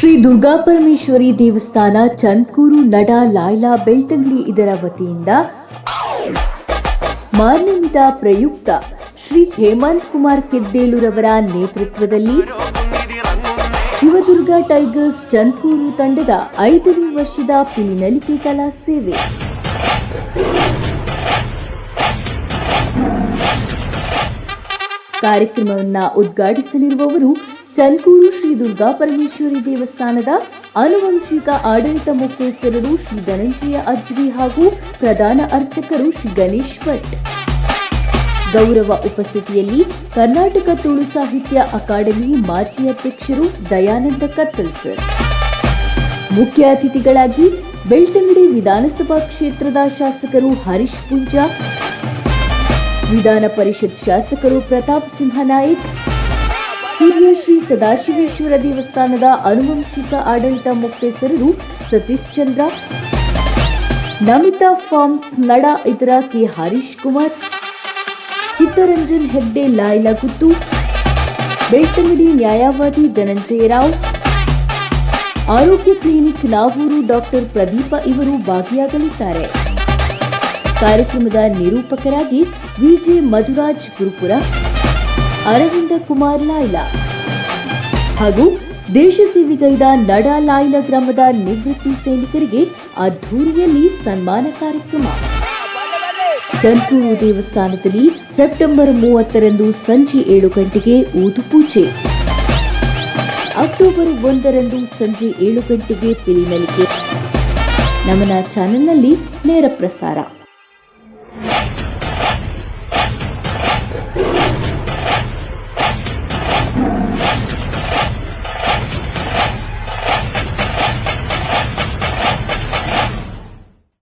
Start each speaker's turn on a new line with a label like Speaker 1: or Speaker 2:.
Speaker 1: ಶ್ರೀ ದುರ್ಗಾಪರಮೇಶ್ವರಿ ದೇವಸ್ಥಾನ, ಚಂದ್ಕೂರು, ನಡ, ಲಾಯ್ಲಾ, ಬೆಳ್ತಂಗಡಿ ಇದರ ವತಿಯಿಂದ ಮಾರ್ನಿಂದ ಪ್ರಯುಕ್ತ ಶ್ರೀ ಹೇಮಂತ್ ಕುಮಾರ್ ಕೆದ್ದೇಲುರವರ ನೇತೃತ್ವದಲ್ಲಿ ಶಿವದುರ್ಗ ಟೈಗರ್ಸ್ ಚಂದ್ಕೂರು ತಂಡದ ಐದನೇ ವರ್ಷದ ಪಿಲಿನಲಿಕೆ ಕಲಾ ಸೇವೆ. ಕಾರ್ಯಕ್ರಮವನ್ನು ಉದ್ಘಾಟಿಸಲಿರುವವರು ಚಂದ್ಕೂರು ಶ್ರೀ ದುರ್ಗಾ ಪರಮೇಶ್ವರಿ ದೇವಸ್ಥಾನದ ಆನುವಂಶಿಕ ಆಡಳಿತ ಮುಖ್ಯಸ್ಥರು ಶ್ರೀ ಧನಂಜಯ ಅಜ್ರಿ ಹಾಗೂ ಪ್ರಧಾನ ಅರ್ಚಕರು ಶ್ರೀ ಗಣೇಶ್ ಭಟ್. ಗೌರವ ಉಪಸ್ಥಿತಿಯಲ್ಲಿ ಕರ್ನಾಟಕ ತುಳು ಸಾಹಿತ್ಯ ಅಕಾಡೆಮಿ ಮಾಜಿ ಅಧ್ಯಕ್ಷರು ದಯಾನಂದ ಕತ್ತಲ್ ಸರ್. ಮುಖ್ಯ ಅತಿಥಿಗಳಾಗಿ ಬೆಳ್ತಂಗಡಿ ವಿಧಾನಸಭಾ ಕ್ಷೇತ್ರದ ಶಾಸಕರು ಹರೀಶ್ ಪುಂಜಾ, ವಿಧಾನ ಪರಿಷತ್ ಶಾಸಕರು ಪ್ರತಾಪ್ ಸಿಂಹ ನಾಯ್ಕ್ ಸೂರ್ಯ ಶ್ರೀ ಸದಾಶಿವೇಶ್ವರ ದೇವಸ್ಥಾನದ ಅನುವಂಶಿಕ ಆಡಳಿತ ಮುಕ್ತೇಸರರು ಸತೀಶ್ ಚಂದ್ರ, ನಮಿತಾ ಫಾರ್ಮ್ಸ್ ನಡ ಇತರ ಕೆ ಹರೀಶ್ ಕುಮಾರ್, ಚಿತ್ತರಂಜನ್ ಹೆಗ್ಡೆ ಲಾಯ್ಲಾ ಕುತ್ತು, ಬೆಳ್ತಂಗಡಿ ನ್ಯಾಯವಾದಿ ಧನಂಜಯ ರಾವ್, ಆರೋಗ್ಯ ಕ್ಲಿನಿಕ್ ನಾವೂರು ಡಾಕ್ಟರ್ ಪ್ರದೀಪ ಇವರು ಭಾಗಿಯಾಗಲಿದ್ದಾರೆ. ಕಾರ್ಯಕ್ರಮದ ನಿರೂಪಕರಾಗಿ ವಿಜೆ ಮಧುರಾಜ್ ಗುರುಪುರ ಅರವಿಂದ ಕುಮಾರ್ ಲಾಯ್ಲಾ ಹಾಗೂ ದೇಶ ಸೇವೆಗೈದ ನಡ ಲಾಯ್ಲ ಗ್ರಾಮದ ನಿವೃತ್ತಿ ಸೈನಿಕರಿಗೆ ಅದ್ಧೂರಿಯಲ್ಲಿ ಸನ್ಮಾನ ಕಾರ್ಯಕ್ರಮ. ಚಂದ್ರೂರು ದೇವಸ್ಥಾನದಲ್ಲಿ ಸೆಪ್ಟೆಂಬರ್ ಮೂವತ್ತರಂದು ಸಂಜೆ ಏಳು ಗಂಟೆಗೆ ಊದು ಪೂಜೆ. ಅಕ್ಟೋಬರ್ ಒಂದರಂದು ಸಂಜೆ ಏಳು ಗಂಟೆಗೆ ಪಿಲಿನಲಿಕೆ ನಮನ ಚಾನೆಲ್ನಲ್ಲಿ ನೇರ ಪ್ರಸಾರ.